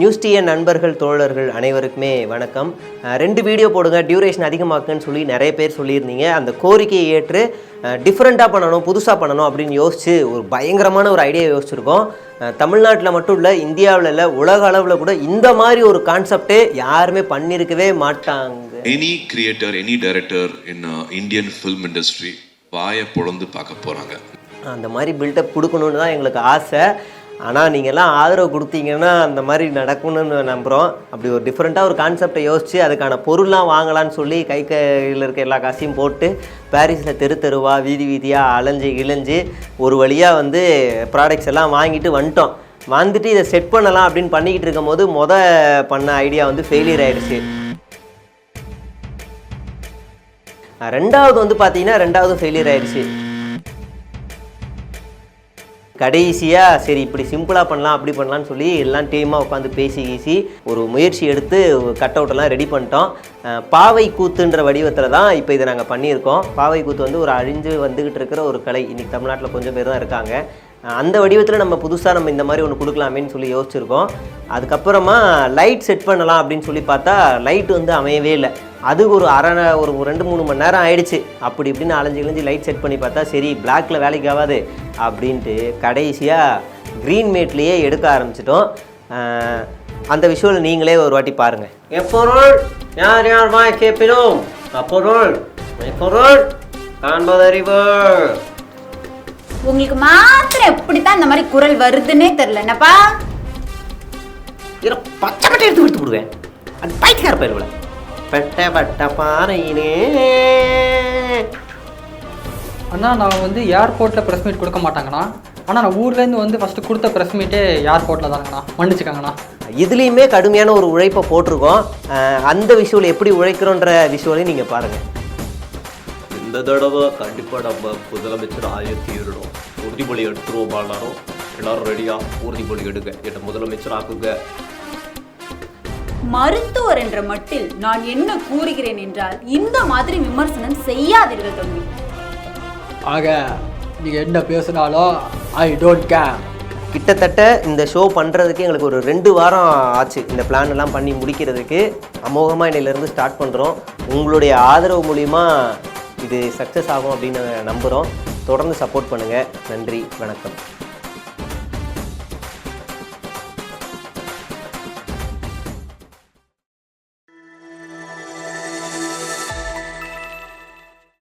News TN நண்பர்கள் தோழர்கள் அனைவருக்குமே வணக்கம். ரெண்டு வீடியோ போடுங்க டியூரேஷன் அதிகமாக்குன்னு சொல்லி நிறைய பேர் சொல்லியிருந்தீங்க. அந்த கோரிக்கையை ஏற்று டிஃப்ரெண்ட்டாக பண்ணணும் புதுசாக பண்ணணும் அப்படின்னு யோசிச்சு ஒரு பயங்கரமான ஒரு ஐடியா யோசிச்சிருக்கோம். தமிழ்நாட்டில் மட்டும் இல்லை இந்தியாவில் இல்லை உலக அளவில் கூட இந்த மாதிரி ஒரு கான்செப்டே யாருமே பண்ணியிருக்கவே மாட்டாங்க. Any creator any director in Indian film industry வாயை பொழந்து பார்க்க போறாங்க. அந்த மாதிரி பில்டப் கொடுக்கணுன்னு தான் எங்களுக்கு ஆசை. ஆனால் நீங்கள்லாம் ஆதரவு கொடுத்தீங்கன்னா அந்த மாதிரி நடக்கும்னு நம்புகிறோம் அப்படி ஒரு டிஃப்ரெண்ட்டாக ஒரு கான்செப்டை யோசித்து அதுக்கான பொருள்லாம் வாங்கலாம்னு சொல்லி கை கையில் இருக்க எல்லா காசையும் போட்டு பாரிஸில் தெரு தெருவாக வீதி வீதியாக அலைஞ்சு இழைஞ்சு ஒரு வழியாக வந்து ப்ராடக்ட்ஸ் எல்லாம் வாங்கிட்டு வந்துட்டோம். வந்துட்டு இதை செட் பண்ணலாம் அப்படின்னு பண்ணிக்கிட்டு இருக்கும் போது மொத பண்ண ஐடியா வந்து ஃபெயிலியர் ஆயிடுச்சு. ரெண்டாவது வந்து பார்த்தீங்கன்னா ரெண்டாவது ஃபெயிலியர் ஆயிடுச்சு. கடைசியாக சரி இப்படி சிம்பிளாக பண்ணலாம் அப்படி பண்ணலான்னு சொல்லி எல்லாம் டீமாக உட்காந்து பேசி கீசி ஒரு முயற்சி எடுத்து கட் அவுட்டெல்லாம் ரெடி பண்ணிட்டோம். பாவை கூத்துன்ற வடிவத்தில் தான் இப்போ இதை நாங்கள் பண்ணியிருக்கோம். பாவை கூத்து வந்து ஒரு அழிஞ்சு வந்துக்கிட்டு இருக்கிற ஒரு கலை. இன்றைக்கி தமிழ்நாட்டில் கொஞ்சம் பேர் தான் இருக்காங்க. அந்த வடிவத்தில் நம்ம புதுசாக நம்ம இந்த மாதிரி ஒன்று கொடுக்கலாமேன்னு சொல்லி யோசிச்சிருக்கோம். அதுக்கப்புறமா லைட் செட் பண்ணலாம் அப்படின்னு சொல்லி பார்த்தா லைட் வந்து அமையவே இல்லை. அது ஒரு அரை ஒரு ரெண்டு மூணு மணி நேரம் ஆயிடுச்சு. அப்படி இப்படின்னு அலைஞ்சு இழைஞ்சு லைட் செட் பண்ணி பார்த்தா சரி பிளாக்ல வேலைக்கு ஆகாது அப்படின்ட்டு கடைசியாக க்ரீன் மேட்லேயே எடுக்க ஆரம்பிச்சிட்டோம். அந்த விஷுவல் நீங்களே ஒரு வாட்டி பாருங்க. எப்பொருள்? யார் யார் வாய் கேட்பினோம் அப்பொருள் எப்பொருள் காண்பதறிவு உங்களுக்கு மாத்திரம் எப்படித்தான் இந்த மாதிரி குரல் வருதுன்னே தெரியல. என்னப்பா? பச்சை பட்டை எடுத்து விட்டு விடுவேன். அது பைத்தியார் பயிர்வில் பெட்ட பட்ட பாறையினே அண்ணா நான் வந்து ஏர்போர்ட்டில் ப்ரெஸ் மீட் கொடுக்க மாட்டாங்கண்ணா. ஆனால் நான் ஊர்லேருந்து வந்து ஃபஸ்ட்டு கொடுத்த ப்ரெஸ் மீட்டே ஏர்போர்ட்டில் தாங்கண்ணா மன்னிச்சுக்கங்கண்ணா. இதுலேயுமே கடுமையான ஒரு உழைப்பை போட்டிருக்கோம். அந்த விஷுவல் எப்படி உழைக்கிறோன்ற விஷுவலையும் நீங்கள் பாருங்கள் இந்த தடவை கண்டிப்பாக நம்ம முதலமைச்சர் ஆயிரத்தி தீரணும் உறுதிமொழி எடுத்துருவோம் எல்லாரும்? ரெடியாக உறுதிமொழி எடுங்க. என்னை முதலமைச்சர் ஆக்குங்க. மருத்துவர் என்ற மட்டில் நான் என்ன கூறுகிறேன் என்றால் இந்த மாதிரி விமர்சனம் செய்யாதீர்கள் தம்பி. ஆக நீங்கள் என்ன பேசுனாலும் ஐ டோன்ட் கேர் கிட்டத்தட்ட இந்த ஷோ பண்ணுறதுக்கு எங்களுக்கு ஒரு ரெண்டு வாரம் ஆச்சு. இந்த பிளான் எல்லாம் பண்ணி முடிக்கிறதுக்கு. அமோகமாக இன்னையிலேருந்து ஸ்டார்ட் பண்ணுறோம் உங்களுடைய ஆதரவு மூலிமா இது சக்ஸஸ் ஆகும் அப்படின்னு நம்புகிறோம் தொடர்ந்து சப்போர்ட் பண்ணுங்கள் நன்றி வணக்கம்.